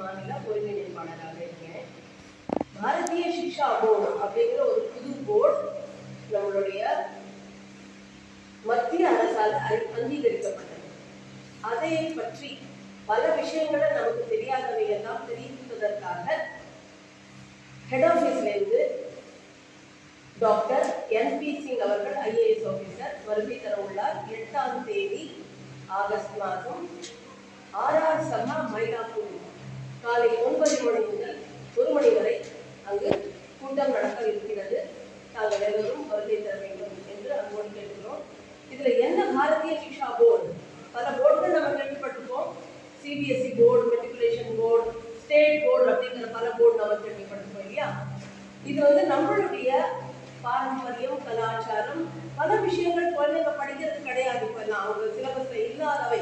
மாநில ஒருங்கிணைப்பாளராக இருக்கேன். பாரதிய சிக்ஷா போர்டு அப்படிங்கிற ஒரு புது போர்டு நம்மளுடைய மத்திய அரசால் அங்கீகரிக்கப்பட்டது. அதை பற்றி பல விஷயங்களை நமக்கு தெரியாதவை எல்லாம் தெரிவிப்பதற்காக ஹெட் ஆஃபீஸ்ல இருந்து டாக்டர் என் பி சிங் அவர்கள் ஐஏஎஸ் ஆபீசர் வருகை தர உள்ளார் எட்டாம் தேதி ஆகஸ்ட் மாதம். ஆர்ஆர் சபா மயிலாப்பூர் காலை ஒன்பது மணி முதல் ஒரு மணி வரை அங்கு கூட்டம் நடக்க இருக்கிறது தாங்கள் எல்லோரும் வருகை தர வேண்டும் என்று அன்போடு கேட்கிறோம் இதுல என்ன பாரதிய சிக்ஷா போர்டு? பல போர்டுகள் நம்ம கேள்விப்பட்டிருப்போம் CBSE board matriculation board state board அப்படிங்கிற பல போர்டு நம்ம கேள்விப்பட்டிருப்போம் இல்லையா? இது வந்து நம்மளுடைய பாரம்பரியம் கலாச்சாரம் பல விஷயங்கள் குழந்தைங்க படிக்கிறது கிடையாது. இப்பெல்லாம் அவங்க சிலபஸ்ல இல்லாதவை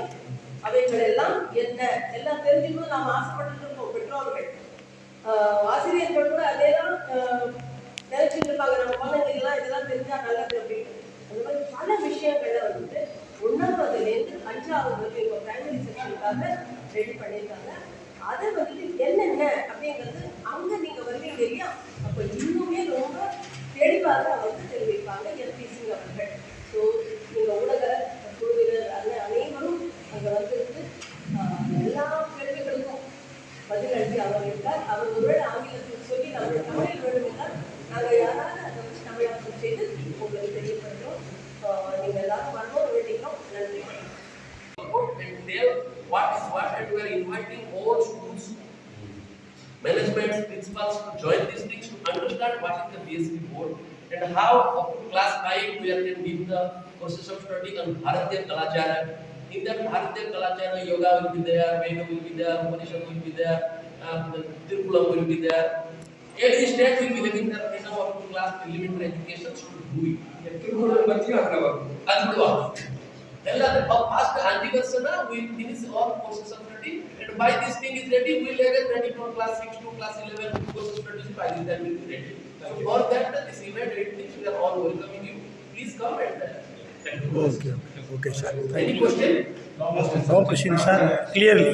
அவைகள் எல்லாம் என்ன? எல்லாம் தெரிஞ்சுக்கணும். நாம் ஆசைப்பட்டு ஆசிரியர்கள் கூட அதே தான் நினைச்சிட்டு இருப்பாங்க நம்ம குழந்தைங்களுக்கு இதெல்லாம் தெரிஞ்சா நல்லது அப்படின்னு. அந்த மாதிரி பல விஷயங்கள்ல வந்துட்டு ஒன்னாவதுலேருந்து அஞ்சாவது வரைக்கும் இப்போ பிரைமரி செக்ஷனுக்காக ரெடி பண்ணியிருக்காங்க. அதை வந்துட்டு என்னென்ன அப்படிங்கிறது அங்க நீங்க வருவீங்க இல்லையா? அப்ப இன்னுமே ரொம்ப தெளிவாக வந்து தெரிவிப்பாங்க எல்பிசி அவர்கள். பதிலளித்து அவர் இருந்தார் அவர் ஒருவேளை ஆங்கிலத்தில் சொல்லி நம்ம தமிழில் வேண்டும் என்றால் நாங்கள் யாராவது அதை வச்சு தமிழாக்கம் செய்து உங்களுக்கு தெரியப்படுறோம் ஆஹ், நீங்க எல்லாரும் வரணும் வேண்டிக்கிறோம் நன்றி and tell what is what and we are inviting all schools, management, principals to join these things to understand what is the BSc board and how up to class 5 we are can give the courses of studying on Bharatiya Kalachara. In that Bharatiya Kalachara, yoga will be there, Veda will be there, Upanishad will be there, um, Tirukula will be there. Every state will be having that kind of class elementary education should do it. Tirukula Mati Ahnava. Ahnava. Tell that past anniversary, we will finish all courses of study and by this thing is ready, we will get ready from class 6 to class 11 courses studies by this time will be ready. So for that, this event, eight things, we are all welcoming you. Please come and okay okay okay sir thank you sir clearly